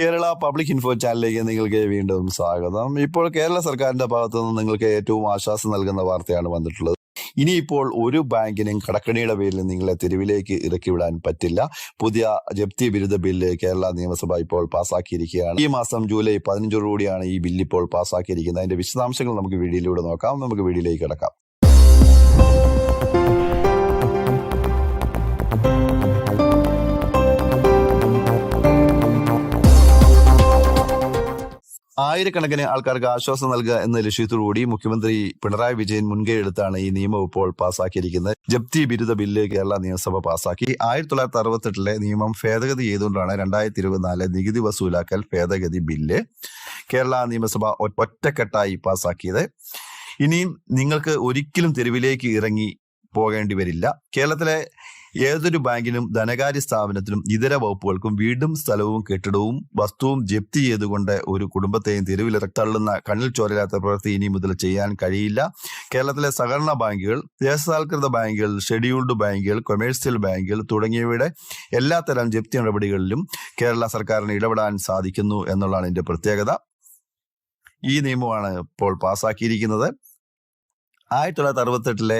Kerala public info ചാനലിലേക്ക് നിങ്ങൾക്ക് വീണ്ടും സ്വാഗതം. ഇപ്പോൾ കേരള സർക്കാരിന്റെ ഭാഗത്തു നിന്ന് നിങ്ങൾക്ക് ഏറ്റവും ആശ്വാസം നൽകുന്ന വാർത്തയാണ് വന്നിട്ടുള്ളത്. ഇനിയിപ്പോൾ ഒരു ബാങ്കിനും കടക്കണിയുടെ പേരിൽ നിങ്ങളെ തെരുവിലേക്ക് ഇറക്കിവിടാൻ പറ്റില്ല. പുതിയ ജപ്തി ബിരുദ ബില്ല് കേരള നിയമസഭ ഇപ്പോൾ പാസ്സാക്കിയിരിക്കുകയാണ് ഈ മാസം ജൂലൈ പതിനഞ്ചോടുകൂടിയാണ് ഈ ബില്ല് ഇപ്പോൾ പാസ്സാക്കിയിരിക്കുന്നത് അതിന്റെ വിശദാംശങ്ങൾ നമുക്ക് വീഡിയോയിലൂടെ നോക്കാം. നമുക്ക് വീഡിയോയിലേക്ക് കിടക്കാം. ആയിരക്കണക്കിന് ആൾക്കാർക്ക് ആശ്വാസം നൽകുക എന്ന ലക്ഷ്യത്തോടുകൂടി മുഖ്യമന്ത്രി പിണറായി വിജയൻ മുൻകൈ എടുത്താണ് ഈ നിയമം ഇപ്പോൾ പാസാക്കിയിരിക്കുന്നത്. ജപ്തി ബിരുദ ബില്ല് കേരള നിയമസഭ പാസാക്കി. ആയിരത്തി തൊള്ളായിരത്തി അറുപത്തെട്ടിലെ നിയമം ഭേദഗതി ചെയ്തുകൊണ്ടാണ് രണ്ടായിരത്തി ഇരുപത്തിനാല് നികുതി വസൂലാക്കൽ ഭേദഗതി ബില്ല് കേരള നിയമസഭ ഒറ്റക്കെട്ടായി പാസ്സാക്കിയത് ഇനിയും നിങ്ങൾക്ക് ഒരിക്കലും തെരുവിലേക്ക് ഇറങ്ങി പോകേണ്ടി വരില്ല. കേരളത്തിലെ ഏതൊരു ബാങ്കിനും ധനകാര്യ സ്ഥാപനത്തിനും ഇതര വകുപ്പുകൾക്കും വീടും സ്ഥലവും കെട്ടിടവും വസ്തുവും ജപ്തി ചെയ്തുകൊണ്ട് ഒരു കുടുംബത്തെയും തെരുവിൽ തള്ളുന്ന കണ്ണിൽ ചോരയില്ലാത്ത പ്രവൃത്തി ഇനി മുതൽ ചെയ്യാൻ കഴിയില്ല. കേരളത്തിലെ സഹകരണ ബാങ്കുകൾ ദേശസാൽകൃത ബാങ്കുകൾ ഷെഡ്യൂൾഡ് ബാങ്കുകൾ കൊമേഴ്സ്യൽ ബാങ്കുകൾ തുടങ്ങിയവയുടെ എല്ലാത്തരം ജപ്തി നടപടികളിലും കേരള സർക്കാരിന് ഇടപെടാൻ സാധിക്കുന്നു എന്നുള്ളതാണ് ഇതിന്റെ പ്രത്യേകത. ഈ നിയമമാണ് ഇപ്പോൾ പാസ്സാക്കിയിരിക്കുന്നത് ആയിരത്തി തൊള്ളായിരത്തി അറുപത്തെട്ടിലെ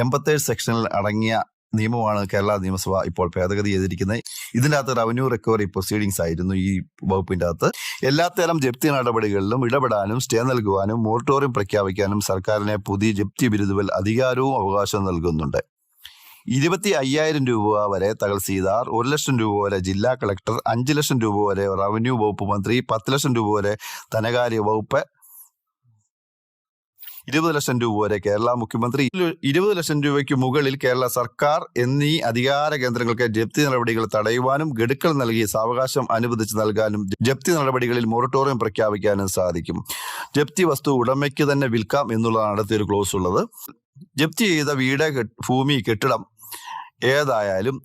എൺപത്തേഴ് സെക്ഷനിൽ അടങ്ങിയ നിയമമാണ് കേരള നിയമസഭ ഇപ്പോൾ ഭേദഗതി ചെയ്തിരിക്കുന്നത്. ഇതിന്റെ അകത്ത് റവന്യൂ റിക്കവറി പ്രൊസീഡിങ്സ് ആയിരുന്നു ഈ വകുപ്പിന്റെ അകത്ത് എല്ലാത്തരം ജപ്തി നടപടികളിലും ഇടപെടാനും സ്റ്റേ നൽകുവാനും മോറട്ടോറിയം പ്രഖ്യാപിക്കാനും സർക്കാരിനെ പുതിയ ജപ്തി ബിരുദുവൽ അധികാരവും അവകാശവും നൽകുന്നുണ്ട്. ഇരുപത്തി അയ്യായിരം രൂപ വരെ തഹസീൽദാർ ഒരു ലക്ഷം രൂപ വരെ ജില്ലാ കളക്ടർ അഞ്ച് ലക്ഷം രൂപ വരെ റവന്യൂ വകുപ്പ് മന്ത്രി പത്ത് ലക്ഷം രൂപ വരെ ധനകാര്യ വകുപ്പ് ഇരുപത് ലക്ഷം രൂപ വരെ കേരള മുഖ്യമന്ത്രി ഇരുപത് ലക്ഷം രൂപയ്ക്ക് മുകളിൽ കേരള സർക്കാർ എന്നീ അധികാര കേന്ദ്രങ്ങൾക്ക് ജപ്തി നടപടികൾ തടയുവാനും ഗഡുക്കൾ നൽകി സാവകാശം അനുവദിച്ച് നൽകാനും ജപ്തി നടപടികളിൽ മൊറട്ടോറിയം പ്രഖ്യാപിക്കാനും സാധിക്കും. ജപ്തി വസ്തു ഉടമയ്ക്ക് തന്നെ വിൽക്കാം എന്നുള്ളതാണ് അടുത്തൊരു ക്ലോസ് ഉള്ളത്. ജപ്തി ചെയ്ത വീട് ഭൂമി കെട്ടിടം ഏതായാലും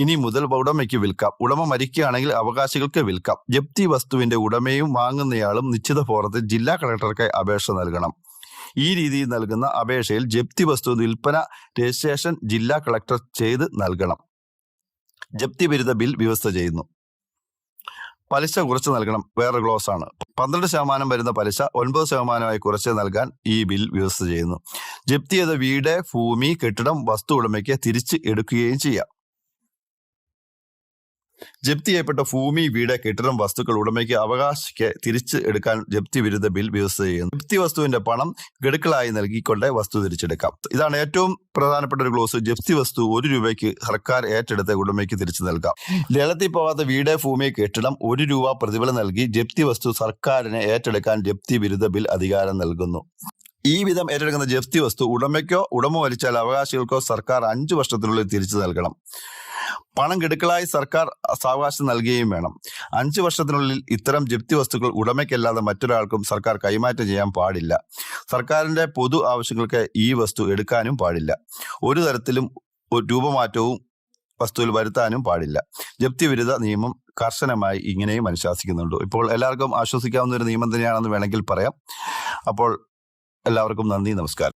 ഇനി മുതൽ ഉടമയ്ക്ക് വിൽക്കാം. ഉടമ മരിക്കുകയാണെങ്കിൽ അവകാശികൾക്ക് വിൽക്കാം. ജപ്തി വസ്തുവിന്റെ ഉടമയും വാങ്ങുന്നയാളും നിശ്ചിത ഫോറത്തിൽ ജില്ലാ കളക്ടർക്ക് അപേക്ഷ നൽകണം. ഈ രീതിയിൽ നൽകുന്ന അപേക്ഷയിൽ ജപ്തി വസ്തു വിൽപ്പന രജിസ്ട്രേഷൻ ജില്ലാ കളക്ടർ ചെയ്ത് നൽകണം. ജപ്തി ബിരുദ ബിൽ വ്യവസ്ഥ ചെയ്യുന്നു. പലിശ കുറച്ച് നൽകണം. വേറെ ക്ലോസ് ആണ്. പന്ത്രണ്ട് ശതമാനം വരുന്ന പലിശ ഒൻപത് ശതമാനമായി കുറച്ച് നൽകാൻ ഈ ബിൽ വ്യവസ്ഥ ചെയ്യുന്നു. ജപ്തി ചെയ്ത വീട് ഭൂമി കെട്ടിടം വസ്തു ഉടമയ്ക്ക് തിരിച്ച് എടുക്കുകയും ചെയ്യാം. ജപ്തി ചെയ്യപ്പെട്ട ഭൂമി വീട് കെട്ടിടം വസ്തുക്കൾ ഉടമയ്ക്ക് അവകാശിക്ക് തിരിച്ചു എടുക്കാൻ ജപ്തി വിരുദ്ധ ബിൽ വ്യവസ്ഥ ചെയ്യുന്നു. ജപ്തി വസ്തുവിന്റെ പണം ഗഡുക്കളായി നൽകിക്കൊണ്ട് വസ്തു തിരിച്ചെടുക്കാം. ഇതാണ് ഏറ്റവും പ്രധാനപ്പെട്ട ഒരു ക്ലോസ്. ജപ്തി വസ്തു ഒരു രൂപയ്ക്ക് സർക്കാർ ഏറ്റെടുത്ത് ഉടമയ്ക്ക് തിരിച്ചു നൽകാം. ലേലത്തിൽ പോകാത്ത വീട് ഭൂമി കെട്ടിടം ഒരു രൂപ പ്രതിഫലം നൽകി ജപ്തി വസ്തു സർക്കാരിന് ഏറ്റെടുക്കാൻ ജപ്തി വിരുദ്ധ ബിൽ അധികാരം നൽകുന്നു. ഈ വിധം ഏറ്റെടുക്കുന്ന ജപ്തി വസ്തു ഉടമയ്ക്കോ ഉടമ വലിച്ചാൽ അവകാശികൾക്കോ സർക്കാർ അഞ്ചു വർഷത്തിനുള്ളിൽ തിരിച്ചു നൽകണം. പണം ഗഡുക്കളായി സർക്കാർ സാവകാശം നൽകുകയും വേണം. അഞ്ചു വർഷത്തിനുള്ളിൽ ഇത്തരം ജപ്തി വസ്തുക്കൾ ഉടമയ്ക്കല്ലാതെ മറ്റൊരാൾക്കും സർക്കാർ കൈമാറ്റം ചെയ്യാൻ പാടില്ല. സർക്കാരിന്റെ പൊതു ആവശ്യങ്ങൾക്ക് ഈ വസ്തു എടുക്കാനും പാടില്ല. ഒരു തരത്തിലും രൂപമാറ്റവും വസ്തുവിൽ വരുത്താനും പാടില്ല. ജപ്തി വിരുദ്ധ നിയമം കർശനമായി ഇങ്ങനെയും അനുശാസിക്കുന്നുണ്ട്. ഇപ്പോൾ എല്ലാവർക്കും ആശ്വസിക്കാവുന്ന ഒരു നിയമം തന്നെയാണെന്ന് വേണമെങ്കിൽ പറയാം. അപ്പോൾ എല്ലാവർക്കും നന്ദി നമസ്കാരം.